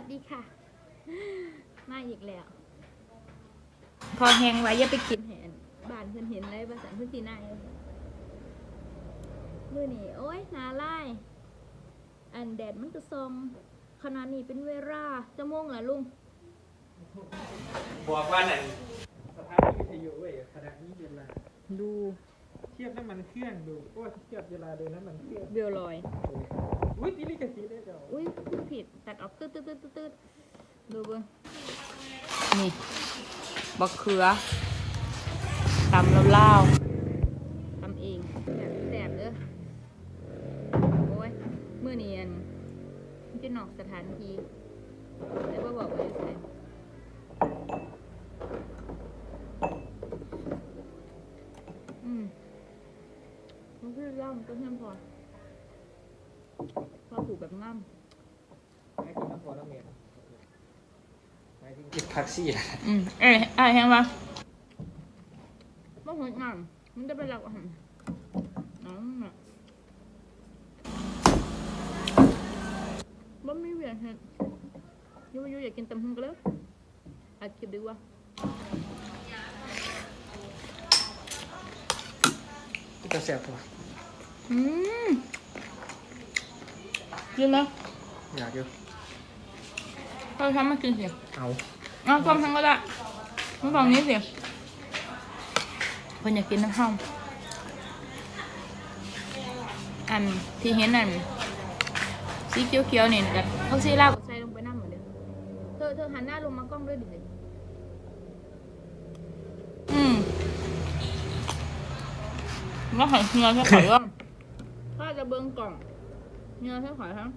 วัสดีค่ะ มาอีกแล้ว พอแหงไว้อย่าไปกินเห็นบ้านเพิ่นเห็นเลยภาษาเพิ่นสีหน้าเลยมื่อนี้โอ้ยหนาไล่อันแดดมันก็ซองขนาดนี้เป็นเวลาจะโมงละลุงบอกว่านั่นสถานีวิทยุเว้ยขณะนี้เวลาดูเทียบน้ำมันเครื่องดูโอ้เทียบเวลาโดยน้ำมันเครื่องเบลลอย อุ้ยนี่ลิขสิทธิ์ได้เจ้าอุ้ยพูดผิด ตัดออกตืดตืดตืดตืดตืดดูเบิ้งนี่บักเขือตำแล้วล่าวๆตำเองแบบแสบเด้อโอ้ยมื่อเนียนมันจะนอกสถานที่แล้วก็บอกว่าอยู่ไสอืม มันคือเล่ามันก็เพื่อพอพอผูกแบบง่ำหมายถึงน้ำพอน้ำเมียหมายถึงกินพักซี่ อืมเอ้ยไอ้เห็นปะบ่หัวงามมันจะเป็นหลักอาหารน้องน่ะบ่มีเวียนเห็ดยูยูอยากกินตำหุ่งก็แล้วอาจกินดีกว่าที่จะแซ่บตัว อืมกินไหมอยากอยู่เราทำมากินสิเอาเอาความทั้งก็ได้มาฟังนี้สิเพิ่นอยากกินน้ำห้องอันที่เห็นอันสีเขียวๆนี่กับเขาซีลาวก็ใส่ลงไปน้ำเหมือนเดิมเธอเธอหันหน้าลงมากล้องด้วยดิสิอืมแล้วหันเงาใช่ขอย ว่าถ้าจะเบิ้งกล่องเงาใช่ขอยทั้ง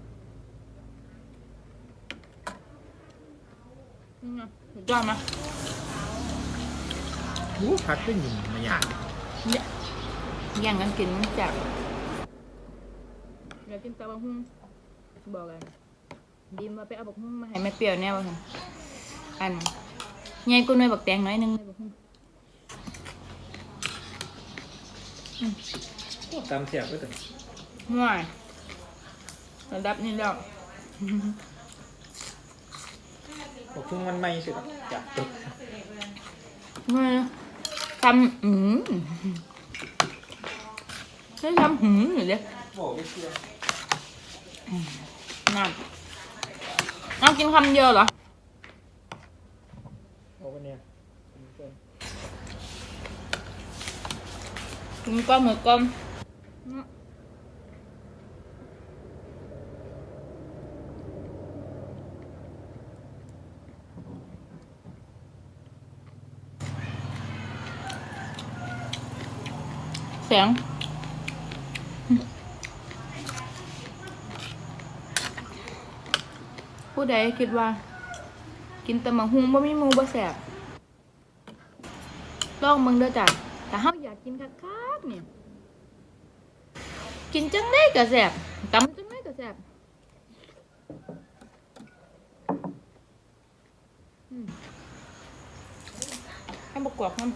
นี่ไงถูกต้องไหมหูพักได้หนึ่งมาอยากเนี่ยแย่งกันกินมันจับอยากกินตะบักหุ่งบอกกันดีมาไปเอาบักหุ่งมาให้แม่เปรี้ยวแน่ว่าซั่นอันใหญ่กูหน่วยบักแตงน้อยหนึงเลยบักหุ่งโอ้ตามเสียบก็ถึง ห่วยระดับนี้แล้วบอกทุ่งมันไม่สุดจากตึกห่วยทำอืมใช้ทำหืมอยู่เด้บอกไม่เชื่อนั่นน้องกินคำเดียวเหรอโอ้วันเนี้ยกินก้อนเหมือนก้อน สียง ผู้ใดคิดว่า กินแต่มังหุงบ่มีมูบ่แสบลองมึงเด้อจ้ะแต่เฮาอยากกินคักๆเนี่ยกินจังได้ก็แสบตำจังได้ก็แสบให้บกกวกมัน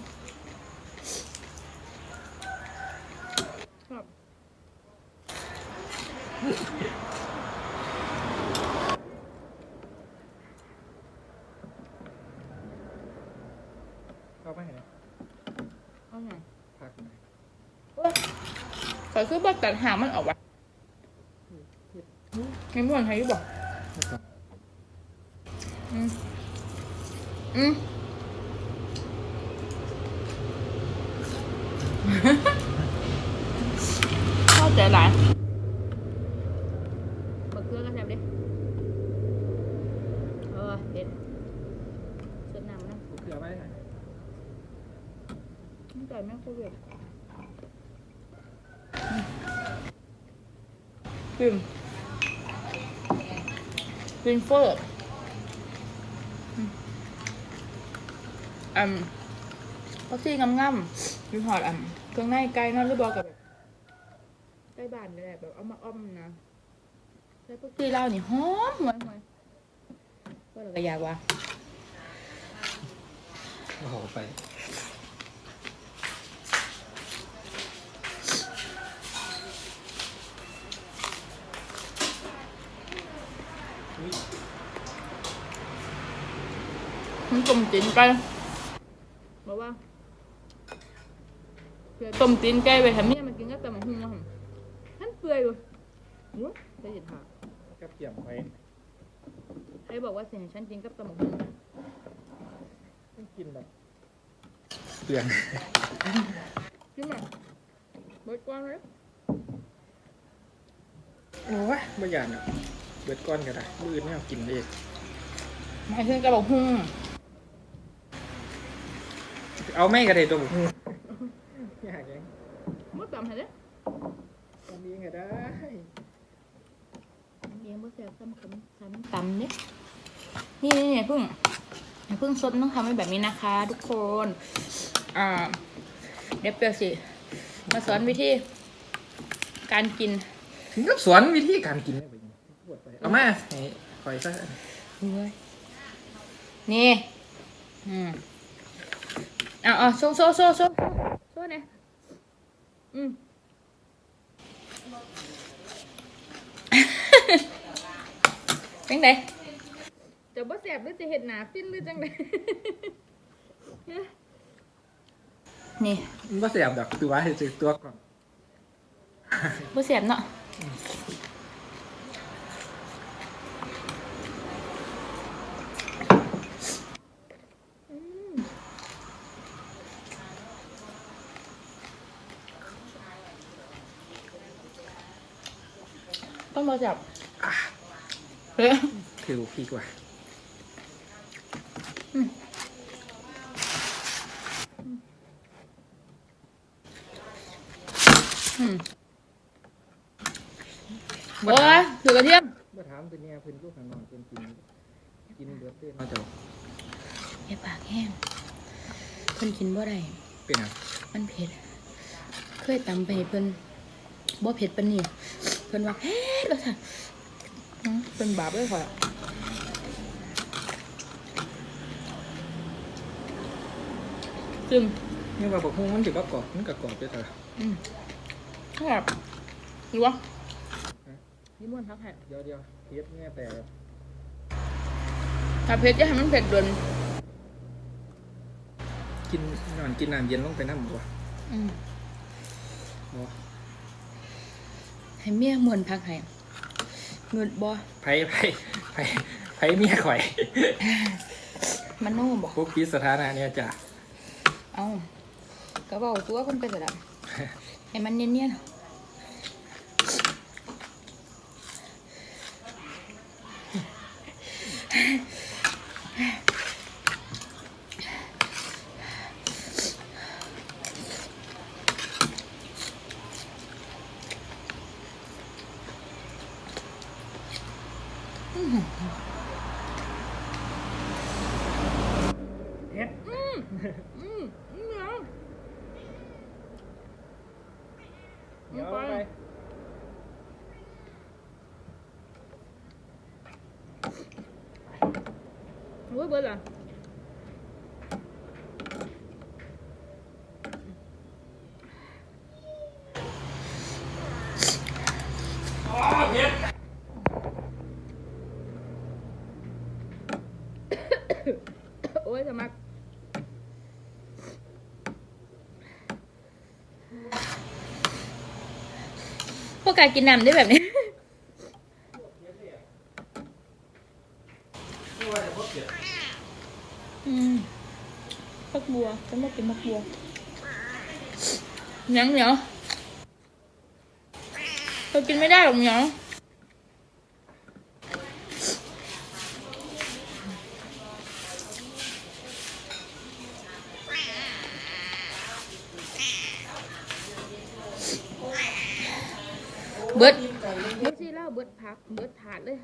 ครับ เข้าไปไหนเอาหน่อยพักหน่อยขอคือบัตัดหางมันออกวะมีม่วนไทยอยู่บอกอืมอืมเข้าใจหลายบักเกลือก็แซ่บเด้เออเด็ดสดน้ำนะ เกลือไปไหน ไม่ใจแม่โควิดปิ่มปิ่มเฟอร์อืมอันพักซี่งามๆอยู่หอดอันเครื่องในไก่เนอนหรือบอกกับแบบไก่บ้านเลยแหละแบบเอามาอ้อมนะแล้วพักซี่เล่าวนี่หอมหวยหวยก็เราก็อยากว่าโอ้โหไป มันต้มตีนไก่บอกว่าเผื่อต้มตีนไก่ไปทำเนี่ยมันกินก็แต่มันหุ่งมาหั่นท่านเปื่อยเลยโอ้ยได้เห็นหากับเกี่ยมไว้ใครบอกว่าเสียงฉันกินกับตำบักหุ่งต้องกินแบบเปลืองกินแบบเบิดกว้างเลยโอ้ยไม่อยากอะเบิดก้อนก็ได้มืออื่นไม่เอากินเองหมายถึงกระบอกหุ่ง เอาไม่ก็ได้ตัวผมอยากยังมดตำให้เด้อทำเองก็ได้เลี้ยงบ่แซ่บซ้ำคำซ้ำตำเนี่ยนี่นี่นี่พึ่งพึ่งสดต้องทำให้แบบนี้นะคะ ทุกคนอ่าเดี๋ยวเปียวสิมาสอนวิธีการกินถึงกับสอนวิธีการกินได้ไปยังปวดไปเอามาให้คอยซะเฮ้ยนี่ อืมเอาเอาโซ่โซ่โซ่โซ่โซ่เนี่ยอืมจังไดจะบ่แสบหรือจะเห็ดหนาฟินหรือจังไดนี่มันบ่เสียบดอกตัวให้จือตัวก่อนบ่แสบเนาะ ต้องมาจับเฮ้ยถือพี่กว่าอืมโอ้ยถือกระเทียมเมื่อถามตัวเนี้ยเพิ่นลูกข้างนอกเพิ่นกินกินเบิดเต้นมาเจ้าอย่าปากแห้งเพิ่นกินบ่ได้เป็นอะมันเผ็ด เคยตำไปให้เพิ่นบ่เผ็ดปานนี้ เพิ่นว่าเผ็ดว่าซั่นอื้อเป็นบาปเลยข่อยอะซึมนี่ว่าบอกฮู้มันสิบ่กรอบมันก็กรอบไปแต่ละอืมแบบรู้วะนี่ม่วนพักแห่เดี๋ยวเดี๋ยวเฮ็ดแง่แต่ถ้าเผ็ดจะให้มันเผ็ดโดนกินนอนกินน้ำเย็นลงไปน้ำบ่อืมบ่ ให้เมียม่วนพักให้เงินบ่ไผไผไผไผเมียข่อยมันโน่บ่พวกพิสถานะเนี่ยจ้ะเอาก็เว้าตัวคนไปเถอะดะให้มันเนียนๆ อืมอืมอืมเหนียว เดี๋ยว ไป ไป โอ้ยเบิดล่ะ โอ้ยสมัก พวกกายกินน้ำได้แบบนี้ อืมมักบัวฉันไม่กินมักบัวเหนียังเหนียวเธอกินไม่ได้หรอกเหนียวเบิดเบิ ดพักเบิดถาดเลย